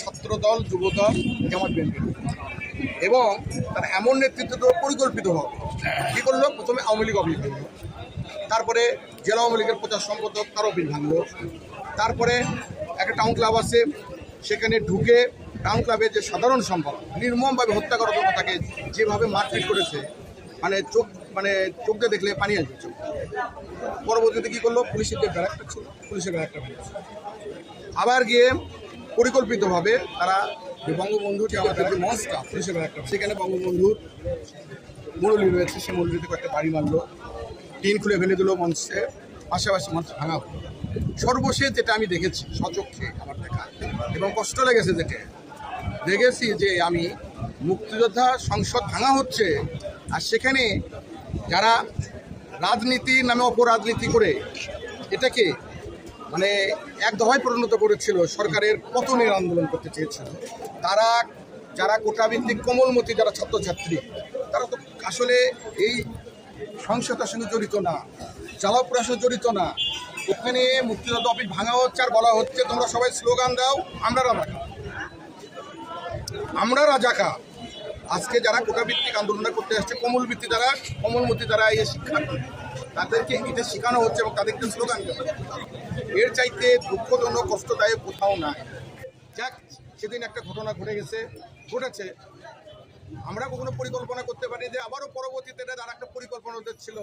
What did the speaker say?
ছাত্রদল, Jubodal, Jamaat BNP. এবং তারা এমন নেতৃত্ব পরিকল্পিত হবে। কী করল? প্রথমে আওয়ামী লীগ অফিস ভাঙলো তারপরে জেলা আওয়ামী লীগের প্রচার সম্পাদক তার অফিস ভাঙলো। তারপরে একটা টাউন ক্লাব আছে, সেখানে ঢুকে টাউন ক্লাবের যে সাধারণ সম্পাদক, নির্মমভাবে হত্যা করার জন্য তাকে যেভাবে মারপিট করেছে মানে চোখ মানে চোখ দেখলে পানি আসবে চোখ পরবর্তীতে কী করল? পুলিশের যে ব্যারাকটা ছিল, পুলিশের ব্যারাকটা আবার গিয়ে পরিকল্পিতভাবে তারা যে বঙ্গবন্ধুর যে আমাদের যে মঞ্চটা হিসেবে একটা, সেখানে বঙ্গবন্ধুর মুরলী রয়েছে, সে মুরলীতে কয়েকটা বাড়ি মারলো টিন খুলে ফেলে দিল মঞ্চে, পাশাপাশি মঞ্চ ভাঙা হলো। সর্বশেষ যেটা আমি দেখেছি, সচক্ষে আমার দেখা, এবং কষ্ট লেগেছে যেটা দেখেছি যে আমি মুক্তিযোদ্ধা সংসদ ভাঙা হচ্ছে, আর সেখানে যারা রাজনীতির নামে অপরাজনীতি করে, এটাকে মানে এক দফায় পরিণত করেছিল, সরকারের পতনের আন্দোলন করতে চেয়েছিল। তারা, যারা কোটাভিত্তিক কোমলমতি যারা ছাত্রছাত্রী, তারা তো আসলে এই সহিংসতার সঙ্গে জড়িত না জ্বালাপোড়ার সঙ্গে জড়িত না। ওখানে মুক্তিযোদ্ধা অফিস ভাঙা হচ্ছে আর বলা হচ্ছে, তোমরা সবাই স্লোগান দাও, আমরা রাজাকা। আমরা রাজাকা। আজকে যারা কোটাভিত্তিক আন্দোলনটা করতে আসছে কমল ভিত্তি যারা কোমলমতি যারা এই শিক্ষা, তাদেরকে এটা শেখানো হচ্ছে এবং তাদেরকে স্লোগান। এর চাইতে দুঃখজনক, কষ্টদায়ক কোথাও নাই। যাক, সেদিন একটা ঘটনা ঘটে গেছে, ঘটেছে। আমরা কখনো পরিকল্পনা করতে পারি যে আবারও পরবর্তীতে এটা আর একটা পরিকল্পনা ছিল।